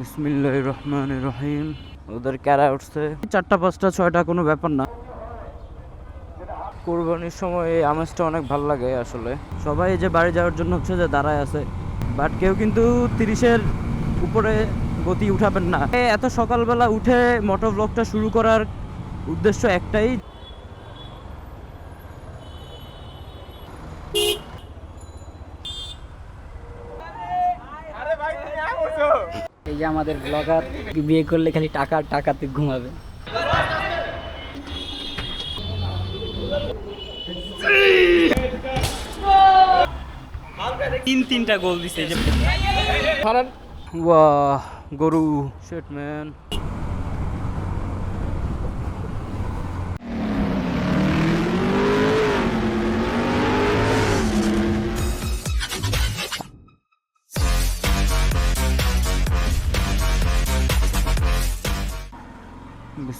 বিসমিল্লাহ রহমান রহিম। ওদের ক্যারা উঠছে? চারটা পাঁচটা ছয়টা কোনো ব্যাপার না। কোরবানির সময় এই আমেজটা অনেক ভালো লাগে আসলে। সবাই যে বাড়ি যাওয়ার জন্য হচ্ছে যে দাঁড়ায় আছে। বাট কেউ কিন্তু তিরিশের উপরে গতি উঠাবেন না। এত সকালবেলা উঠে মোটর ব্লগটা শুরু করার উদ্দেশ্য একটাই এই যে আমাদের ব্লগার বিয়ে করলে খালি টাকা টাকাতে ঘুমাবে। তিন তিনটা গোল দিছে এই যে ওয়াহ গরু শেট ম্যান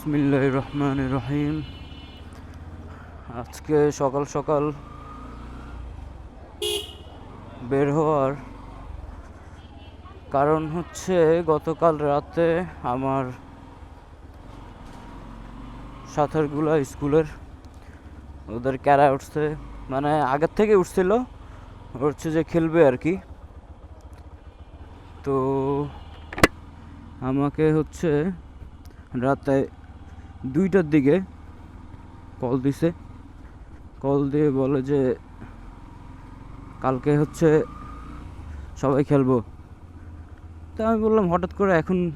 বিসমিল্লাহ রহমান রহিম আজকে সকাল সকাল বের হওয়ার কারণ হচ্ছে গতকাল রাতে আমার সাঁতারগুলা স্কুলের ওদের ক্যারা উঠছে মানে আগের থেকে উঠছিল হচ্ছে যে খেলবে আর কি। তো আমাকে হচ্ছে রাতে দুইটার দিকে কল দিছে। কল দিয়ে বলে যে, কালকে হচ্ছে সবাই খেলব। তো আমি বললাম, হঠাৎ করে এখন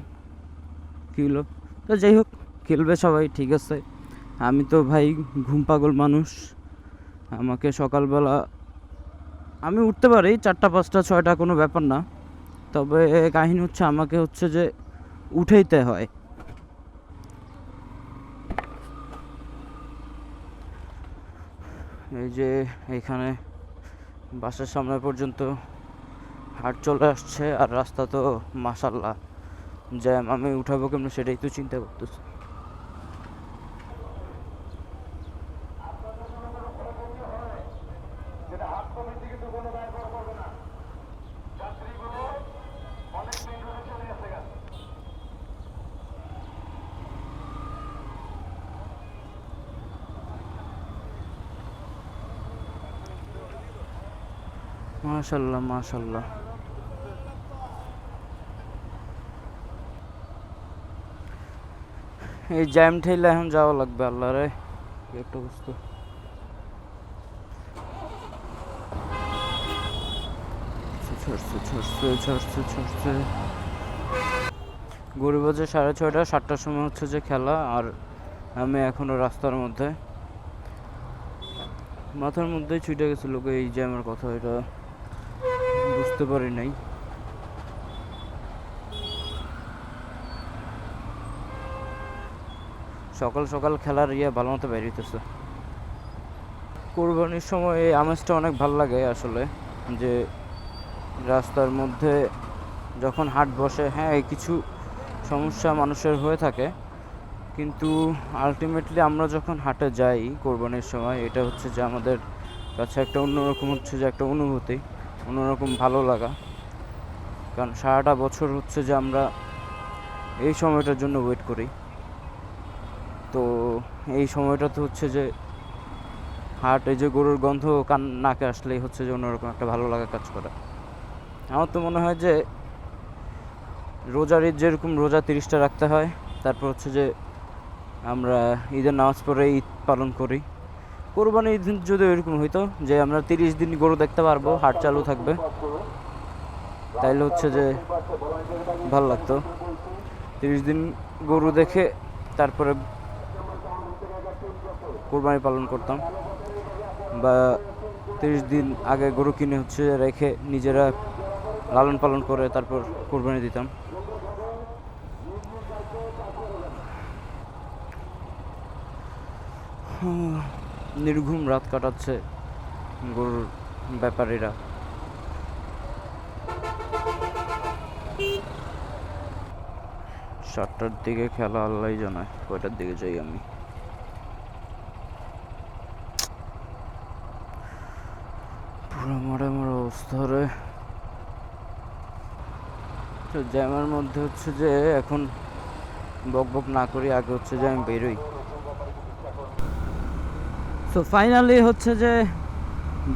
কী হলো? তো যাই হোক, খেলবে সবাই, ঠিক আছে। আমি তো ভাই ঘুম পাগল মানুষ। আমাকে সকালবেলা, আমি উঠতে পারি, চারটা, পাঁচটা, ছয়টা কোনো ব্যাপার না। তবে কাহিনী হচ্ছে আমাকে হচ্ছে যে উঠেইতে হয়। এই যে এখানে বাসের সামনে পর্যন্ত হাট চলে আসছে আর রাস্তা তো মাসাল্লাহ জ্যাম আমি উঠাবো কেমন সেটাই তো চিন্তা করতেছি। মাশাল্লাহ মাশাল্লাহ। এই জ্যাম ঠেলে এখন যাওয়া লাগবে আল্লাহ রে একটা বুঝতো ছড়ছে ছড়ছে ছড়ছে ছড়ছে গরু বাজে সাড়ে ছয়টা, সাতটার সময় হচ্ছে যে খেলা, আর আমি এখনও রাস্তার মধ্যে। মাথার মধ্যেই ছুটে গেছিল এই জ্যামের কথা, এটা। বুঝতে পারি নাই। সকাল সকাল খেলার ইয়ে ভালো মতো বেরিয়েছে কোরবানির সময় এই আমেজটা অনেক ভালো লাগে আসলে, যে রাস্তার মধ্যে যখন হাট বসে হ্যাঁ এই কিছু সমস্যা মানুষের হয়ে থাকে, কিন্তু আলটিমেটলি আমরা যখন হাটে যাই কোরবানির সময়, এটা হচ্ছে যে আমাদের কাছে একটা অন্যরকম হচ্ছে যে একটা অনুভূতি। অন্যরকম ভালো লাগা। কারণ সারাটা বছর হচ্ছে যে আমরা এই সময়টার জন্য ওয়েট করি। তো এই সময়টাতে হচ্ছে যে হাট, এই যে গরুর গন্ধ কান নাকে আসলেই হচ্ছে যে অন্যরকম একটা ভালো লাগা কাজ করে। আমার তো মনে হয় যে রোজার ঈদ যেরকম রোজা তিরিশটা রাখতে হয়, তারপর হচ্ছে যে আমরা ঈদের নামাজ পড়ে ঈদ পালন করি। কোরবানি ঈদ যদি এরকম হইতো যে আমরা তিরিশ দিন গরু দেখতে পারব, হাট চালু থাকবে, তাইলে হচ্ছে যে ভালো লাগতো। তিরিশ দিন গরু দেখে তারপরে কোরবানি পালন করতাম বা তিরিশ দিন আগে গরু কিনে হচ্ছে রেখে নিজেরা লালন পালন করে তারপর কোরবানি দিতাম। নির্ঘুম রাত কাটাচ্ছে গরুর ব্যাপারীরা। সাতটার দিকে খেলা আল্লাহ জানায়, কয়টার দিকে যাই আমি? পুরো মারা মারা অবস্থা রে। তো জ্যামের মধ্যে হচ্ছে যে এখন বক বক না করি, আগে হচ্ছে যে আমি বেরোই। তো ফাইনালি হচ্ছে যে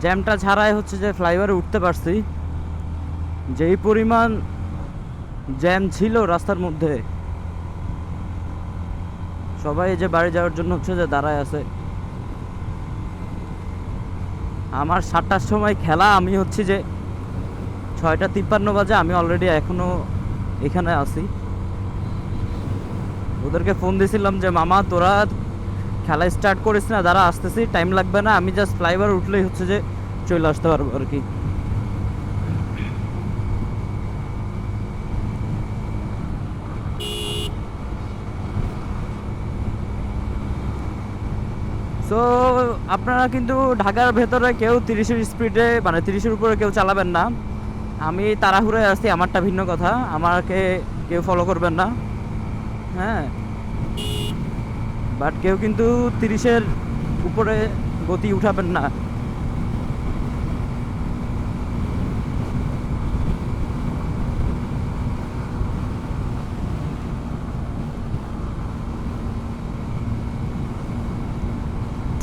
জ্যামটা ছাড়াই হচ্ছে যে ফ্লাইওভারে উঠতে পারছি। যেই পরিমাণ জ্যাম ছিল রাস্তার মধ্যে, সবাই যে বাড়ি যাওয়ার জন্য হচ্ছে যে দাঁড়ায় আছে। আমার সাতটার সময় খেলা, আমি হচ্ছে যে ছয়টা তিপ্পান্ন বাজে, আমি অলরেডি এখনও এখানে আছি। ওদেরকে ফোন দিয়েছিলাম যে, মামা, তোরা খেলা স্টার্ট করিস না দাঁড়া আসতেছি টাইম লাগবে না। আমি জাস্ট ফ্লাইওভার উঠলেই হচ্ছে যে চলে আসতে পারব আর কি। সো আপনারা কিন্তু ঢাকার ভেতরে কেউ তিরিশের স্পিডে মানে তিরিশের উপরে কেউ চালাবেন না। আমি তাড়াহুড়োয় আসছি আমারটা ভিন্ন কথা। আমাকে কেউ ফলো করবেন না। হ্যাঁ। বাট কেউ কিন্তু তিরিশের উপরে গতি উঠাবেন না।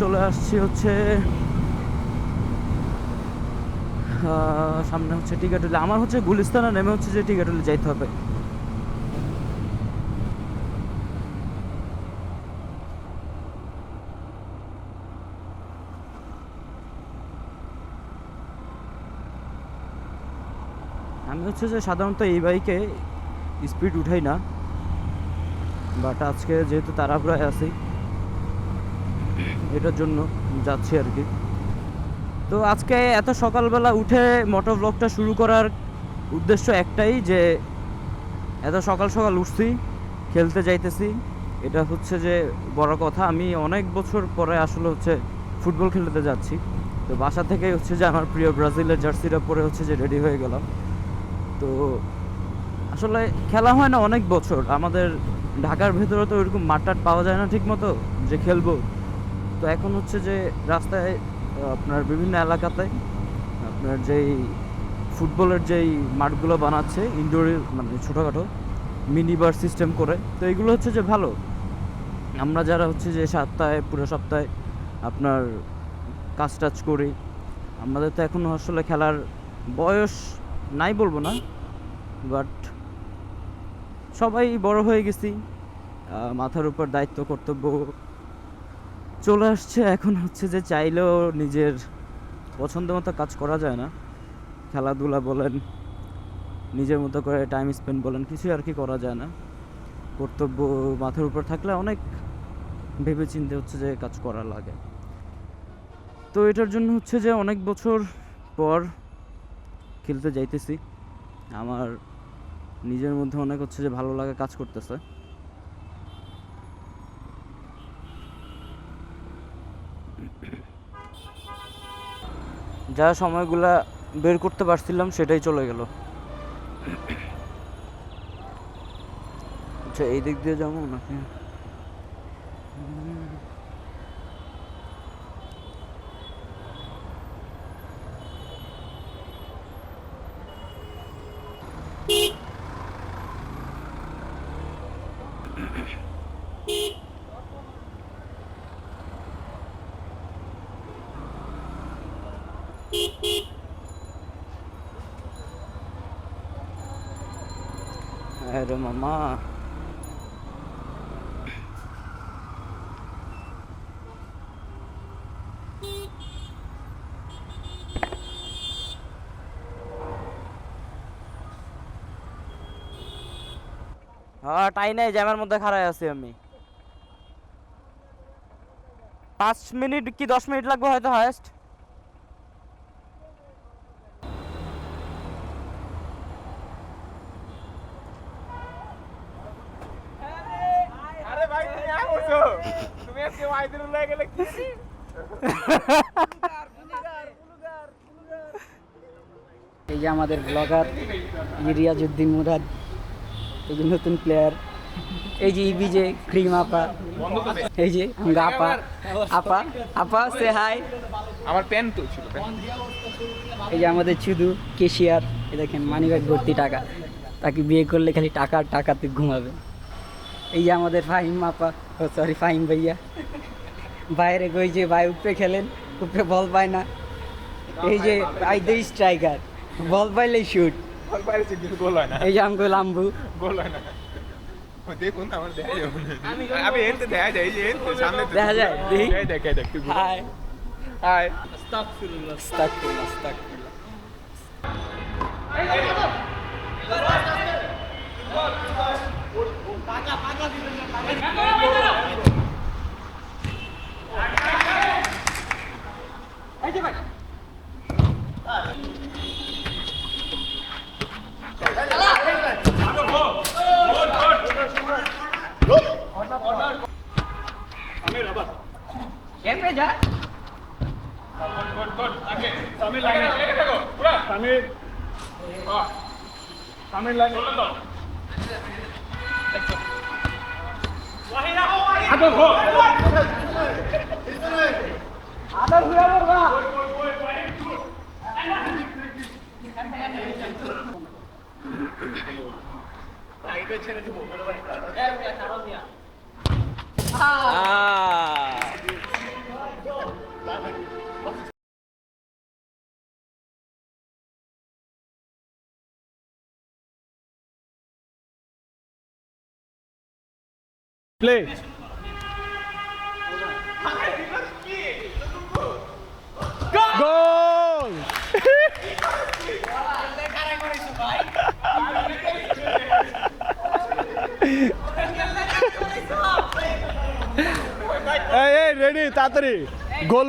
চলে আসছি হচ্ছে সামনে হচ্ছে টিকাটুলি। আমার হচ্ছে গুলিস্তানা নেমে হচ্ছে যে টিকাটুলি যাইতে হবে আমি হচ্ছে যে সাধারণত এই বাইকে স্পিড উঠাই না বাট আজকে যেহেতু তাড়াহুড়ায় আছি, এটার জন্য যাচ্ছি আর কি। তো আজকে এত সকালবেলা উঠে মোটর ব্লগটা শুরু করার উদ্দেশ্য একটাই যে, এত সকাল সকাল উঠছি, খেলতে যাইতেছি। এটা হচ্ছে যে বড় কথা, আমি অনেক বছর পরে আসলে হচ্ছে ফুটবল খেলতে যাচ্ছি। তো বাসা থেকে হচ্ছে যে আমার প্রিয় ব্রাজিলের জার্সিটা পরে হচ্ছে যে রেডি হয়ে গেলাম। তো আসলে খেলা হয় না অনেক বছর। আমাদের ঢাকার ভেতরে তো ওইরকম মাঠ টাট পাওয়া যায় না ঠিক মতো যে খেলব। তো এখন হচ্ছে যে রাস্তায়, আপনার বিভিন্ন এলাকাতে আপনার যেই ফুটবলের যেই মাঠগুলো বানাচ্ছে ইনডোরের মানে ছোটোখাটো মিনি বার সিস্টেম করে, তো এগুলো হচ্ছে যে ভালো। আমরা যারা হচ্ছে যে সপ্তাহে পুরো সপ্তাহে আপনার কাজ টাজ করি, আমাদের তো এখন আসলে খেলার বয়স নাই বলব না বাট সবাই বড় হয়ে গেছি মাথার উপর দায়িত্ব, কর্তব্য চলে আসছে। এখন হচ্ছে যে চাইলেও নিজের পছন্দ মতো কাজ করা যায় না। খেলাধুলা বলেন, নিজের মতো করে টাইম স্পেন্ড বলেন, কিছুই আর কি করা যায় না। কর্তব্য মাথার উপর থাকলে অনেক ভেবে চিন্তে হচ্ছে যে কাজ করা লাগে। তো এটার জন্য হচ্ছে যে অনেক বছর পর খেলতে যাইতেছি। আমার নিজের মধ্যে অনেক হচ্ছে যে ভালো লাগা কাজ করতেছে। যা সময়গুলা বের করতে পারছিলাম সেটাই চলে গেল। আচ্ছা এই দিক দিয়ে যাব নাকি? আরে মামা হ্যাঁ টাই নাই, জ্যামের মধ্যে খাড়াই আছি আমি। পাঁচ মিনিট কি দশ মিনিট লাগবে হয়তো হায়েস্ট এই যে আমাদের ব্লগার রিয়াজউদ্দিন মুরাদ। এই যে নতুন প্লেয়ার এই যে ইবি যে ক্রিম আপা এই যে আমরা আপা আপা আপা সে হাই আমার পেন তো ছিল এই যে আমাদের শুধু কেশিয়ার এই দেখেন মানি ব্যাগ ভর্তি টাকা। তাকে বিয়ে করলে খালি টাকা টাকাতে ঘুমাবে। এই যে আমাদের ফাহিম আপা ও সরি ফাহিম ভাইয়া। বাইরে গই যে ভাই উপরে খেলেন উপরে বল পায় না। এই যে আই দে স্ট্রাইকার বল পাইলেই শুট বল সে কিন্তু গোল হয় না। এই যে আমগো লাম্বু গোল হয় না। দেখুন আমার দেখা যাবে না। আমি এনতে দেখা যায় এই যে এনতে সামনে দেখা যায়? দেখি। দেখ দেখ তুই। হাই। হাই। আস্তাগফিরুল্লাহ। আস্তাগফিরুল্লাহ আস্তাগফিরুল্লাহ। এপে যা আদার ঘুরে বলবা প্লে গোল এই রেডি তাড়াতাড়ি। গোল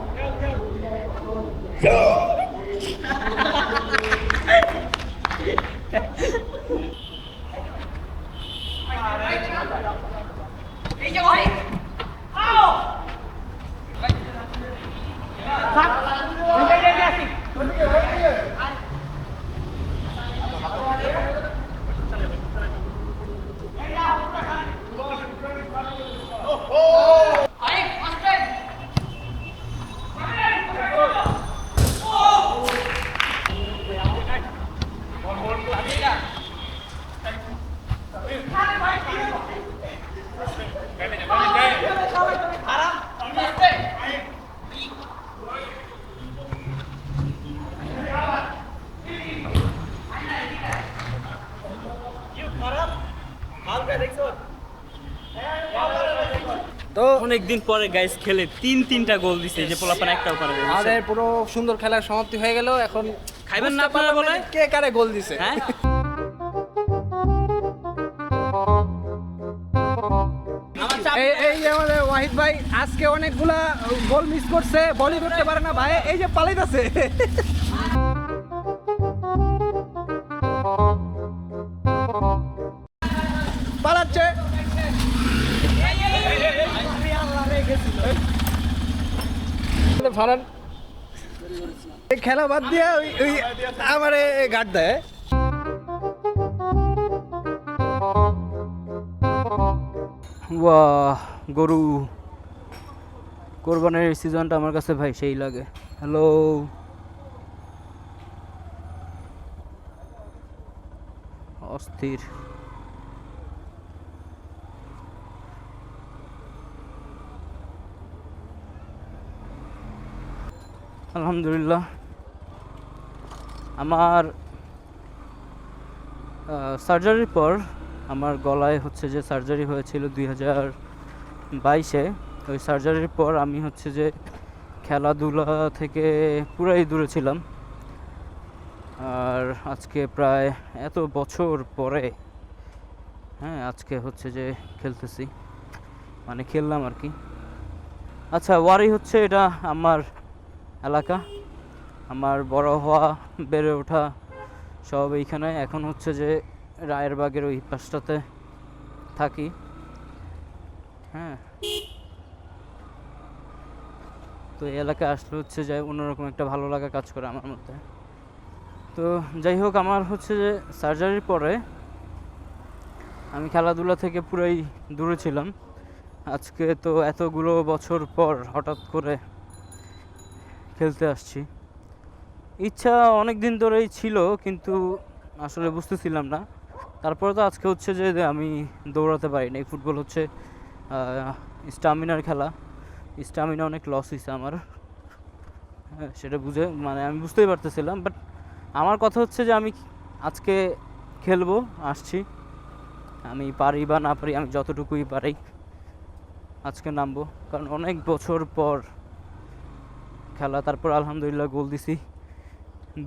আমরা তো অনেকদিন পরে গাইস খেলে তিন তিনটা গোল দিছে যে পোলাপান একটাও পারে আমাদের পুরো সুন্দর খেলার সমাপ্তি হয়ে গেল এখন খাইবেন না আপনারা বলে? কে কারে গোল দিছে। হ্যাঁ। এই আমাদের ওয়াহিদ ভাই আজকে অনেকগুলা গোল মিস করছে বলই করতে পারে না ভাই এই যে পালাইতাছে। ফারান খেলা বাদ দিয়ে ওই ওই আমার গার্ড দেয়। গরু। কোরবানের সিজনটা আমার কাছে ভাই সেই লাগে। হ্যালো অস্থির। আলহামদুলিল্লাহ। আমার সার্জারির পর আমার গলায় হচ্ছে যে সার্জারি হয়েছিল দুই হাজার বাইশে। ওই সার্জারির পর আমি হচ্ছে যে খেলাধুলা থেকে পুরাই দূরে ছিলাম। আর আজকে প্রায় এত বছর পরে হ্যাঁ আজকে হচ্ছে যে খেলতেছি। মানে খেললাম আর কি। আচ্ছা ওয়ারি হচ্ছে এটা আমার এলাকা। আমার বড় হওয়া, বেড়ে ওঠা সব এইখানে। এখন হচ্ছে যে রায়েরবাগের ওই পাশটাতে থাকি। হ্যাঁ। তো এই এলাকায় আসলে হচ্ছে যে অন্যরকম একটা ভালো লাগা কাজ করে আমার মধ্যে। তো যাই হোক, আমার হচ্ছে যে সার্জারির পরে আমি খেলাধুলা থেকে পুরাই দূরে ছিলাম। আজকে তো এতগুলো বছর পর হঠাৎ করে খেলতে আসছি। ইচ্ছা অনেক দিন ধরেই ছিল কিন্তু আসলে বুঝতেছিলাম না। তারপরে তো আজকে হচ্ছে যে আমি দৌড়াতে পারি না এই ফুটবল হচ্ছে স্টামিনার খেলা। স্টামিনা অনেক লস হয়েছে আমার। হ্যাঁ, সেটা বুঝে মানে আমি বুঝতেই পারতেছিলাম। বাট আমার কথা হচ্ছে যে আমি আজকে খেলব আসছি। আমি পারি বা না পারি আমি যতটুকুই পারি আজকে নামবো। কারণ অনেক বছর পর খেলা তারপর আলহামদুলিল্লাহ গোল দিছি।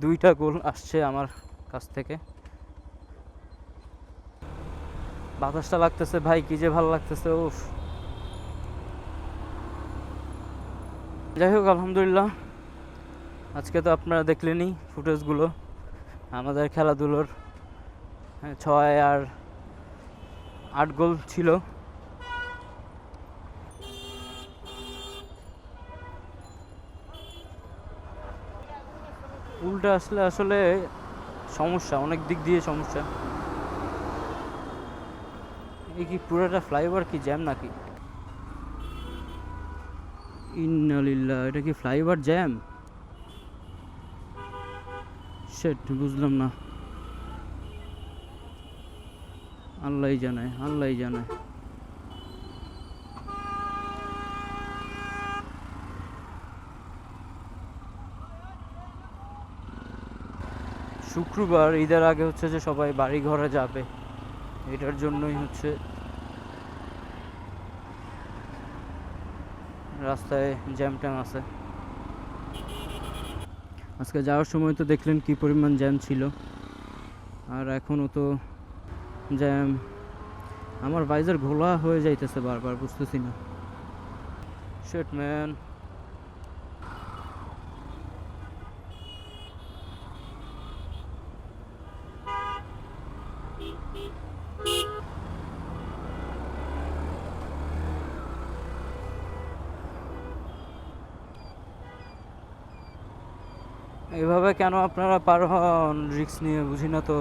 দুইটা গোল আসছে আমার কাছ থেকে। বাতাসটা লাগতেছে ভাই কি যে ভালো লাগতেছে উফ। যাই হোক আলহামদুলিল্লাহ। আজকে তো আপনারা দেখলেনই ফুটেজগুলো আমাদের খেলাধুলোর হ্যাঁ, ছয় আর আট গোল ছিল। উল্টা আসলে আসলে সমস্যা, অনেক দিক দিয়ে সমস্যা। এই কি পুরোটা ফ্লাইওভার কি জ্যাম নাকি? ইন্নালিল্লাহ এটা কি ফ্লাইওভার জ্যাম? সেট বুঝলাম না। আল্লাহই জানায় আল্লাহই জানায় শুক্রবার, ঈদের আগে হচ্ছে যে সবাই বাড়ি ঘরে যাবে। এটার জন্যই হচ্ছে রাস্তায় জ্যাম ট্যাম আছে। আজকে যাওয়ার সময় তো দেখলেন কি পরিমাণ জ্যাম ছিল। আর এখনও তো জ্যাম। আমার বাইজার ঘোলা হয়ে যাইতেছে বারবার, বুঝতেছি না। শেট ম্যান এইভাবে কেন আপনারা পার হন? রিস্ক নিয়ে বুঝি না তো।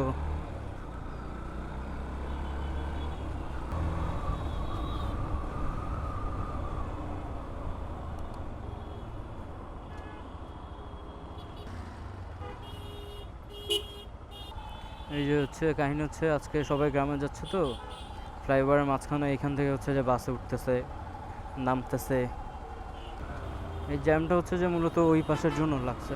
এই যে হচ্ছে, কাহিনী হচ্ছে, আজকে সবাই গ্রামে যাচ্ছে তো। ফ্লাইওভারের মাঝখানে এখান থেকে হচ্ছে যে বাসে উঠতেছে, নামতেছে। এই জ্যামটা হচ্ছে যে মূলত ওই পাশের জন্য লাগছে।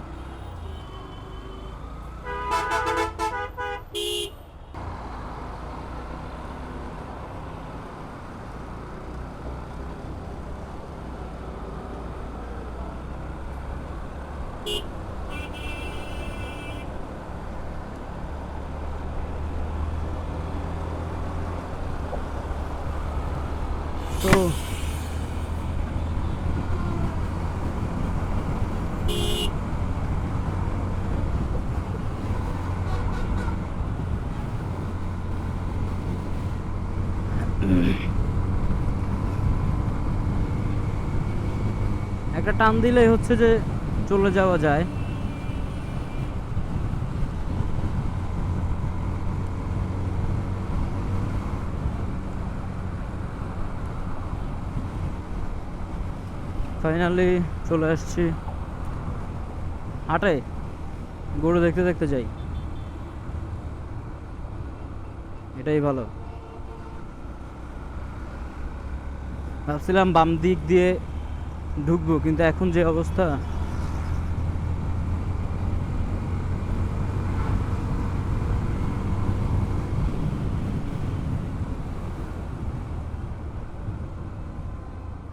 তো একটা টান দিলেই হচ্ছে যে চলে যাওয়া যায়। ফাইনালি চলে আসছি। হাটে, গরু দেখতে দেখতে যাই। এটাই ভালো। ভাবছিলাম বাম দিক দিয়ে ঢুকবো, কিন্তু এখন যে অবস্থা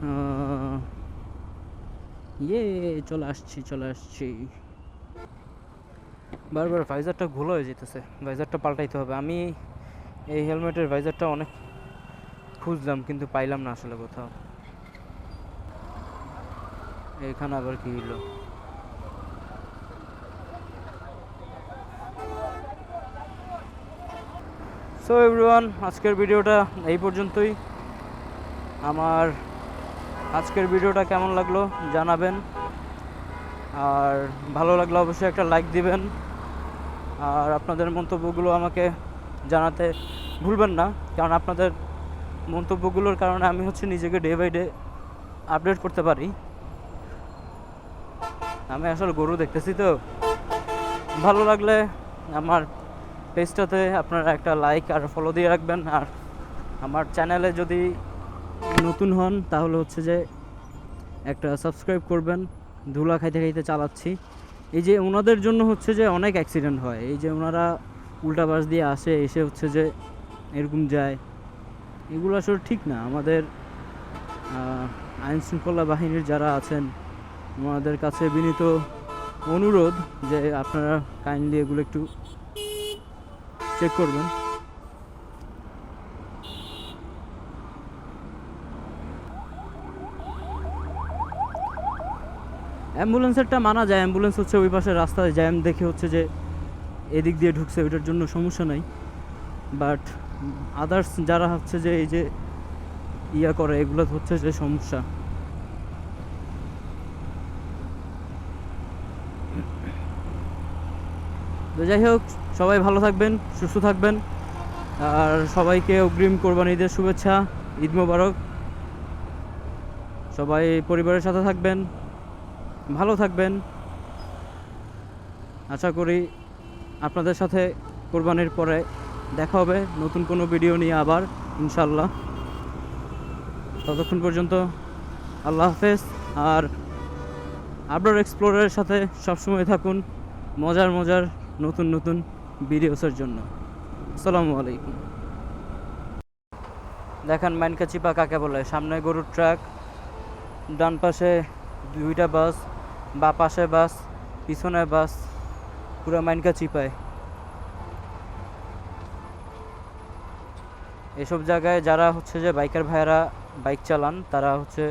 আহ, ইয়ে চলে আসছি চলে আসছি। বারবার ভাইজারটা হয়ে যেতেছে। ভাইজারটা পাল্টাইতে হবে। আমি এই হেলমেটের ভাইজারটা অনেক খুঁজলাম, কিন্তু পাইলাম না আসলে কোথাও। এখানে আবার কি সো এভরিওয়ান আজকের ভিডিওটা এই পর্যন্তই। আমার আজকের ভিডিওটা কেমন লাগল জানাবেন। আর ভালো লাগলে অবশ্যই একটা লাইক দিবেন। আর আপনাদের মন্তব্যগুলো আমাকে জানাতে ভুলবেন না, কারণ আপনাদের মন্তব্যগুলোর কারণে আমি হচ্ছে নিজেকে ডে বাই ডে আপডেট করতে পারি। আমি আসলে গরু দেখতেছি তো। ভালো লাগলে আমার পেজটাতে আপনারা একটা লাইক আর ফলো দিয়ে রাখবেন। আর আমার চ্যানেলে যদি নতুন হন, তাহলে হচ্ছে যে একটা সাবস্ক্রাইব করবেন। ধুলা খাইতে খাইতে চালাচ্ছি। এই যে ওনাদের জন্য হচ্ছে যে অনেক অ্যাক্সিডেন্ট হয়। এই যে ওনারা উল্টা বাস দিয়ে আসে, এসে হচ্ছে যে এরকম যায়। এগুলো আসলে ঠিক না। আমাদের আইন শৃঙ্খলা বাহিনীর যারা আছেন ওনাদের কাছে বিনীত অনুরোধ যে আপনারা কাইন্ডলি এগুলো একটু চেক করবেন। অ্যাম্বুলেন্সেরটা মানা যায়, অ্যাম্বুলেন্স হচ্ছে ওই পাশে রাস্তায় জ্যাম দেখে হচ্ছে যে এদিক দিয়ে ঢুকছে, ওইটার জন্য সমস্যা নাই। বাট আদার্স যারা হচ্ছে যে এই যে ইয়া করে, এগুলো হচ্ছে যে সমস্যা। তো যাই হোক, সবাই ভালো থাকবেন, সুস্থ থাকবেন। আর সবাইকে অগ্রিম কোরবানি ঈদের শুভেচ্ছা, ঈদ মোবারক। সবাই পরিবারের সাথে থাকবেন। ভালো থাকবেন। আশা করি আপনাদের সাথে কোরবানির পরে দেখা হবে নতুন কোনো ভিডিও নিয়ে আবার ইনশাল্লাহ ততক্ষণ পর্যন্ত আল্লাহ হাফেজ। আর আবরার এক্সপ্লোরের সাথে সবসময় থাকুন মজার মজার নতুন নতুন ভিডিওসের জন্য। আসসালামু আলাইকুম। দেখেন মাইনকা চিপা কাকে বলে সামনে গরুর ট্রাক, ডান পাশে দুইটা বাস। বা পাশে বাস, পিছনে বাস, পুরো মাইনকা চিপায়। এসব জায়গায় যারা হচ্ছে যে বাইকার ভাইয়েরা বাইক চালান, তারা হচ্ছে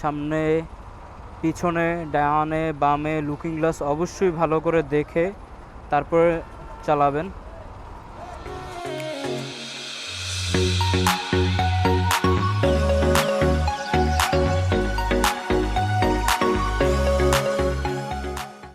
সামনে, পিছনে, ডানে, বামে, লুকিং গ্লাস অবশ্যই ভালো করে দেখে তারপরে চালাবেন।